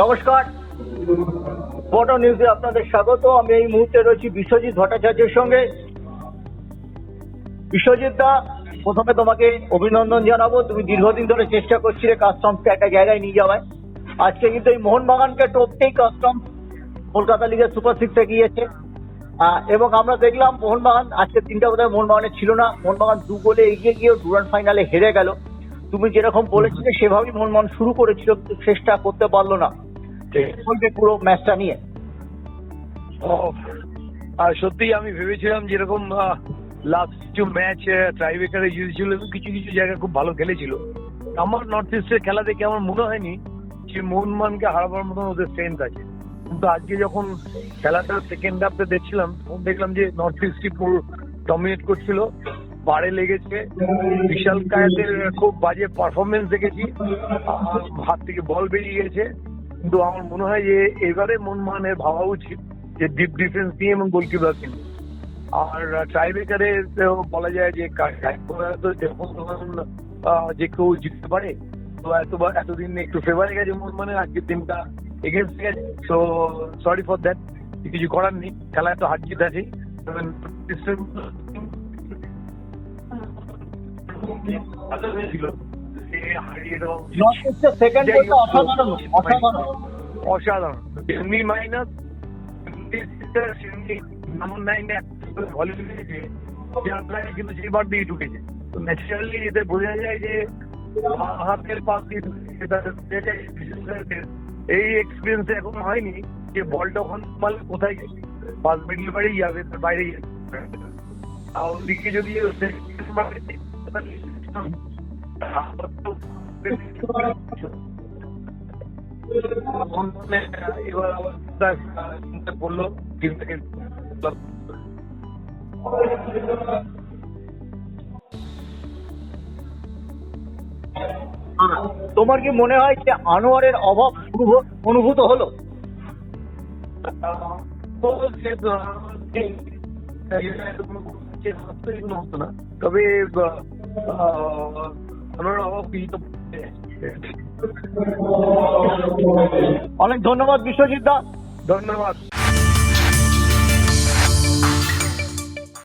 নমস্কার। ফটো নিউজে আপনাদের স্বাগত। আমি এই মুহূর্তে রয়েছি বিশ্বজিৎ ভট্টাচার্যের সঙ্গে। বিশ্বজিৎ দা, প্রথমে তোমাকে অভিনন্দন জানাব। তুমি দীর্ঘদিন ধরে চেষ্টা করছিলে কাস্টমসকে একটা জায়গায় নিয়ে যাওয়ায় আজকে কিন্তু এই মোহনবাগানকে টপকেই কাস্টমস কলকাতা লিগের সুপার সিক্সে গিয়েছে। এবং আমরা দেখলাম মোহনবাগান, আজকে তিনটা বোধহয় মোহনবাগানের ছিল না। মোহনবাগান দু গোলে এগিয়ে গিয়েও ডুরান্ড ফাইনালে হেরে গেল। তুমি যেরকম বলেছিলে, সেভাবেই মোহনবাগান শুরু করেছিল, কিন্তু করতে পারল না। বলবে পুরো ম্যাচটা নিয়ে। আর সত্যি আমি ভেবেছিলাম যেরকম লাস্ট ম্যাচ জিতেছিল এবং কিছু কিছু খুব ভালো খেলেছিল। আমার নর্থ ইস্টের খেলা দেখে আমার মনে হয়নি যে হারাবার মতন ওদের আছে। কিন্তু আজকে যখন খেলাটা সেকেন্ড হাফে দেখছিলাম, তখন দেখলাম যে নর্থ ইস্টই পুরো ডমিনেট করছিল। পাড়ে লেগেছে। বিশাল কায়েতের খুব বাজে পারফরমেন্স দেখেছি। হাত থেকে বল বেরিয়ে গেছে। কিন্তু আমার মনে হয় যে এবারে মনমানের ভাবা উচিত যে ডিপ ডিফেন্স নিয়ে এবং গোলকিপার নিয়ে। আর ট্রাইবেকারে বলা যায় যে যখন তখন, যে কেউ জিততে পারে তো এতবার এতদিন একটু ফেভারে গেছে মন মানে আজকের দিনটা এগেনস্ট গেছে। তো সরি ফর দ্যাট কিছু করার নেই। খেলায় তো হার জিত আছে ছিল অসাধারণ এমনি মাইনাস নাম্বার নাইনে কিন্তু যেবার দিয়ে ঢুকেছে। তো ন্যাচারালি এতে বোঝা যায় যে হাতের পাস দিয়ে এই এক্সপিরিয়েন্স এখন হয়নি যে বলটা ওখান মারলে কোথায় পাস মিডল বাড়িই যাবে তার বাইরে যাবে। আর ওদিকে যদি তোমার কি মনে হয় যে আনোয়ারের অভাব অনুভ- অনুভূত হলো? না তবে অনেক ধন্যবাদ বিশ্বজিৎ দা। ধন্যবাদ।